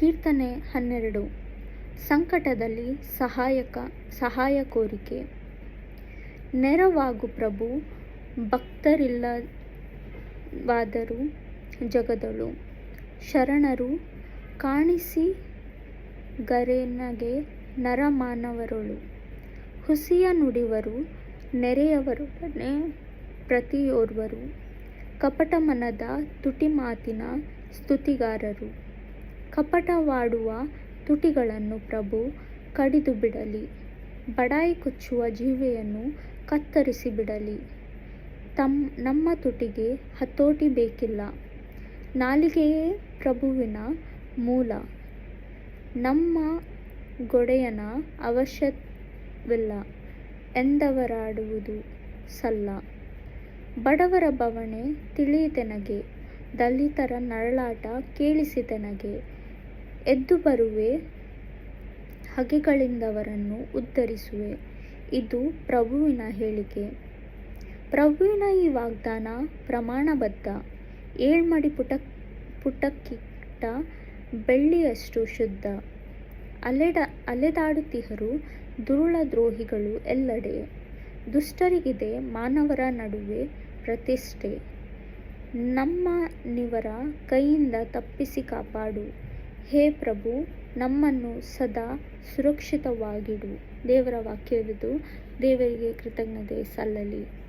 ಕೀರ್ತನೆ ಹನ್ನೆರಡು. ಸಂಕಟದಲ್ಲಿ ಸಹಾಯಕ, ಸಹಾಯ ಕೋರಿಕೆ. ನೆರವಾಗು ಪ್ರಭು, ಭಕ್ತರಿಲ್ಲವಾದರೂ ಜಗದಳು. ಶರಣರು, ಕಾಣಿಸಿ ಗರೆನಗೆ ನರಮಾನವರೊಳು. ಹುಸಿಯ ನುಡಿವರು, ನೆರೆಯವರೊಡನೆ ಪ್ರತಿಯೋರ್ವರು. ಕಪಟ ಮನದ ತುಟಿಮಾತಿನ ಸ್ತುತಿಗಾರರು. ಕಪಟವಾಡುವ ತುಟಿಗಳನ್ನು ಪ್ರಭು ಕಡಿದು ಬಿಡಲಿ. ಬಡಾಯಿ ಕೊಚ್ಚುವ ಜೀವೆಯನ್ನು ಕತ್ತರಿಸಿ ಬಿಡಲಿ. ತಮ್, ನಮ್ಮ ತುಟಿಗೆ ಹತೋಟಿ ಬೇಕಿಲ್ಲ. ನಾಲಿಗೆಯೇ ಪ್ರಭುವಿನ ಮೂಲ. ನಮ್ಮ ಗೊಡೆಯನ ಅವಶ್ಯವಿಲ್ಲ ಎಂದವರಾಡುವುದು ಸಲ್ಲ. ಬಡವರ ಬವಣೆ ತಿಳಿಯಿತೆನಗೆ. ದಲಿತರ ನರಳಾಟ ಕೇಳಿಸಿದನಗೆ ಎದ್ದು ಬರುವೆ, ಹಗೆಗಳಿಂದವರನ್ನು ಉದ್ಧರಿಸುವೆ. ಇದು ಪ್ರಭುವಿನ ಹೇಳಿಕೆ. ಪ್ರಭುವಿನ ಈ ವಾಗ್ದಾನ ಪ್ರಮಾಣಬದ್ಧ. ಏಳ್ಮಡಿ ಪುಟ, ಪುಟಕ್ಕಿಟ್ಟ ಬೆಳ್ಳಿಯಷ್ಟು ಶುದ್ಧ. ಅಲೆಡ, ಅಲೆದಾಡುತ್ತಿಹರು ದುರುಳ ದ್ರೋಹಿಗಳು ಎಲ್ಲೆಡೆ. ದುಷ್ಟರಿಗಿದೆ ಮಾನವರ ನಡುವೆ ಪ್ರತಿಷ್ಠೆ. ನಮ್ಮನಿವರ ಕೈಯಿಂದ ತಪ್ಪಿಸಿ ಕಾಪಾಡು. ಹೇ ಪ್ರಭು ನಮ್ಮನ್ನು ಸದಾ ಸುರಕ್ಷಿತವಾಗಿಡು. ದೇವರ ವಾಕ್ಯವಿದು ದೇವರಿಗೆ ಕೃತಜ್ಞತೆ ಸಲ್ಲಲಿ.